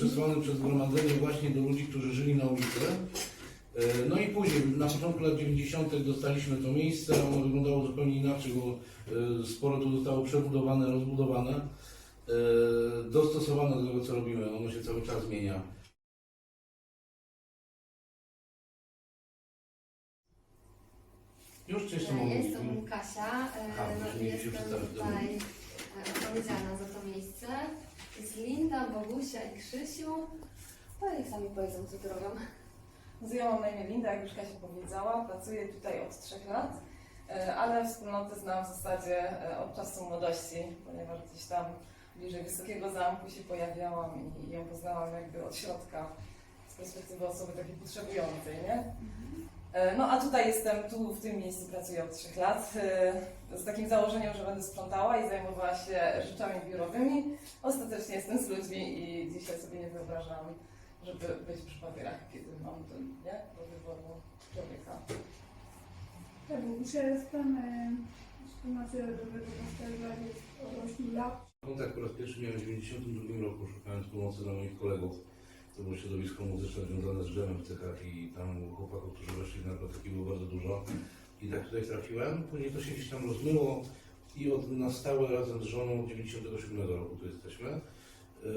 przesłany przez zgromadzenie właśnie do ludzi, którzy żyli na ulicy. E, No i później, na początku lat 90. dostaliśmy to miejsce, ono wyglądało zupełnie inaczej, bo e, sporo tu zostało przebudowane, rozbudowane, e, dostosowane do tego, co robimy. Ono się cały czas zmienia. Już czy jeszcze mogę Jestem Kasia, Aha, no jestem tutaj odpowiedzialna za to miejsce. Jest Linda, Bogusia i Krzysiu. No niech sami powiedzą, co robią. Z ja mam na imię Linda, jak już Kasia powiedziała. Pracuję tutaj od trzech lat, e, ale wspólnotę znam w zasadzie e, od czasu młodości, ponieważ gdzieś tam bliżej Wysokiego Zamku się pojawiałam i ją poznałam jakby od środka, z perspektywy osoby takiej potrzebującej, nie? E, No a tutaj jestem, tu w tym miejscu pracuję od trzech lat, e, z takim założeniem, że będę sprzątała i zajmowała się rzeczami biurowymi. Ostatecznie jestem z ludźmi i dzisiaj sobie nie wyobrażam, żeby być przy papierach, kiedy mam to, nie? Do wyboru człowieka. Tak, Bogusia jestem, e, Dobrego Pasterza jest od 8 lat. Kontakt po raz pierwszy miałem w 1992 roku, szukając pomocy dla moich kolegów. To było środowisko muzyczne związane z drzewem w Tychach i tam chłopaków, którzy weszli w narkotyki było bardzo dużo. I tak tutaj trafiłem. Później to się gdzieś tam rozmyło i od, na stałe razem z żoną od 97 roku tu jesteśmy. Yy,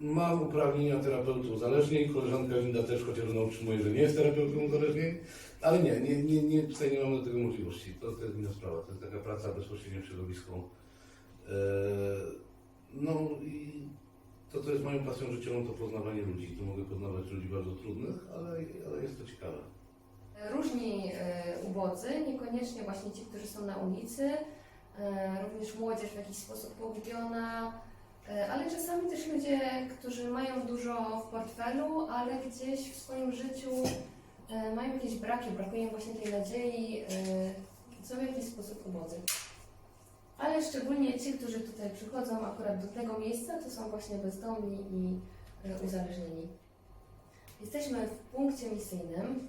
Mam uprawnienia terapeuty uzależnień, koleżanka Linda też, chociaż ona utrzymuje, że nie jest terapeutą uzależnień, ale nie, nie, nie, nie tutaj nie mamy do tego możliwości. To, to jest inna sprawa, to jest taka praca bezpośrednio w środowisku. Eee, No i to, co jest moją pasją życiową, to poznawanie ludzi. Tu mogę poznawać ludzi bardzo trudnych, ale, ale jest to ciekawe. Różni e, ubodzy, niekoniecznie właśnie ci, którzy są na ulicy, e, również młodzież w jakiś sposób pogubiona, e, ale czasami też ludzie, którzy mają dużo w portfelu, ale gdzieś w swoim życiu mają jakieś braki, brakuje im właśnie tej nadziei, są w jakiś sposób ubodzy. Ale szczególnie ci, którzy tutaj przychodzą akurat do tego miejsca, to są właśnie bezdomni i e, uzależnieni. Jesteśmy w punkcie misyjnym,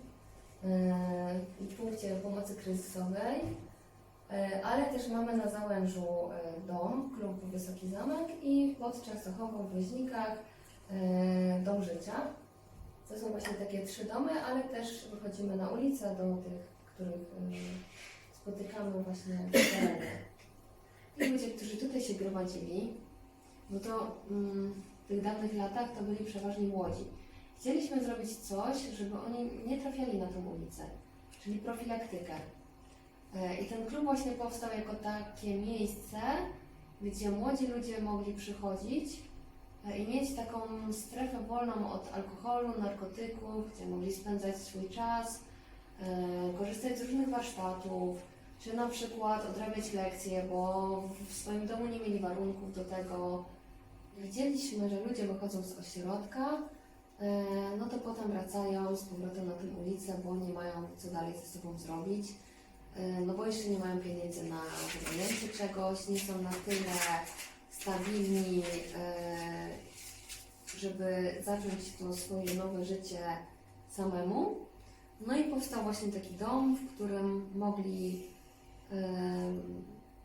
e, w punkcie pomocy kryzysowej, e, ale też mamy na Załężu dom, klub Wysoki Zamek i pod Częstochową w Woźnikach dom życia. To są właśnie takie trzy domy, ale też wychodzimy na ulicę do tych, których spotykamy właśnie w terenie. Ludzie, którzy tutaj się gromadzili, no to mm, w tych dawnych latach to byli przeważnie młodzi. Chcieliśmy zrobić coś, żeby oni nie trafiali na tą ulicę, czyli profilaktykę. E, I ten klub właśnie powstał jako takie miejsce, gdzie młodzi ludzie mogli przychodzić e, i mieć taką strefę wolną od alkoholu, narkotyków, gdzie mogli spędzać swój czas, e, korzystać z różnych warsztatów, czy na przykład odrabiać lekcje, bo w swoim domu nie mieli warunków do tego. Widzieliśmy, że ludzie wychodzą z ośrodka, e, no to potem wracają z powrotem na tę ulicę, bo nie mają co dalej ze sobą zrobić. E, No bo jeszcze nie mają pieniędzy na wynajęcie czegoś, nie są na tyle stabilni, e, żeby zacząć to swoje nowe życie samemu. No i powstał właśnie taki dom, w którym mogli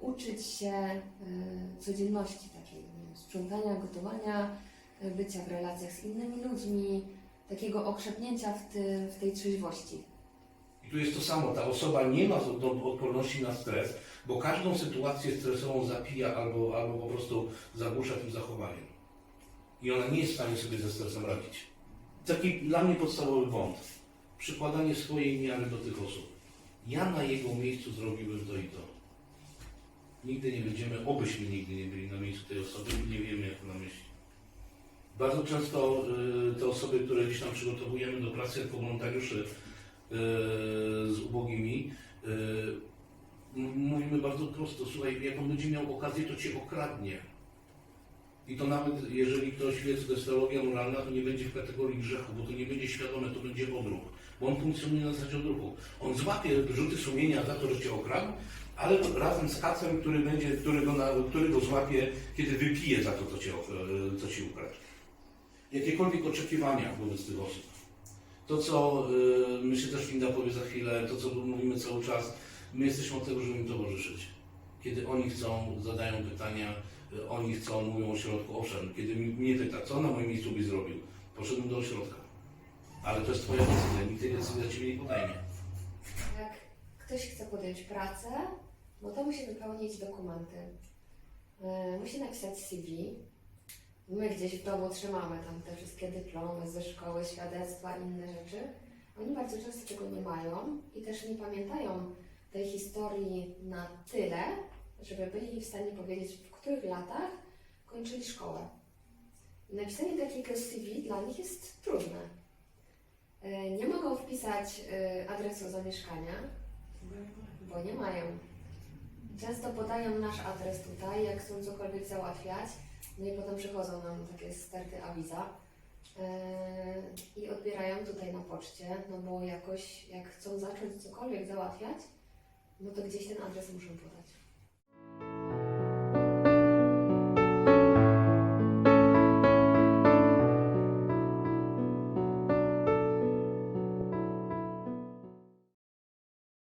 uczyć się e, codzienności takiej sprzątania, gotowania, e, bycia w relacjach z innymi ludźmi, takiego okrzepnięcia w, ty, w tej trzeźwości. I tu jest to samo, ta osoba nie ma odporności na stres, bo każdą sytuację stresową zapija albo, albo po prostu zagłusza tym zachowaniem. I ona nie jest w stanie sobie ze stresem radzić. Taki dla mnie podstawowy błąd. Przykładanie swojej miary do tych osób. Ja na jego miejscu zrobiłbym to i to. Nigdy nie będziemy, obyśmy nigdy nie byli na miejscu tej osoby nie wiemy, jak ona myśli. Bardzo często y, te osoby, które gdzieś tam przygotowujemy do pracy jako wolontariuszy, z ubogimi, m- mówimy bardzo prosto, słuchaj, jak on będzie miał okazję, to cię okradnie. I to nawet jeżeli ktoś wie, co to jest teologia moralna, to nie będzie w kategorii grzechu, bo to nie będzie świadome, to będzie odruch. Bo on funkcjonuje na zasadzie odruchu. On złapie rzuty sumienia za to, że cię okradł, ale razem z kacem, który, będzie, który, go, na, który go złapie, kiedy wypije za to, co, cię, ok- co ci ukradł. Jakiekolwiek oczekiwania wobec tych osób. To, co y, myślę też Linda powie za chwilę, to, co mówimy cały czas, my jesteśmy od tego, żeby im towarzyszyć. Kiedy oni chcą, zadają pytania, y, oni chcą, mówią o środku, owszem, kiedy mnie pyta, co na moim miejscu byś zrobił, poszedłem do ośrodka. Ale to jest Twoja decyzja, nikt tej decyzji za Ciebie nie podejmie. Jak ktoś chce podjąć pracę, no to musi wypełnić dokumenty. E, Musi napisać CV. My gdzieś w domu trzymamy tam te wszystkie dyplomy ze szkoły, świadectwa, inne rzeczy. Oni bardzo często tego nie mają i też nie pamiętają tej historii na tyle, żeby byli w stanie powiedzieć, w których latach kończyli szkołę. I napisanie takiego CV dla nich jest trudne. E, Nie mogą wpisać e, adresu zamieszkania, bo nie mają. Często podają nasz adres tutaj, jak chcą cokolwiek załatwiać, no i potem przychodzą nam takie sterty awiza yy, i odbierają tutaj na poczcie, no bo jakoś jak chcą zacząć cokolwiek załatwiać, no to gdzieś ten adres muszą podać.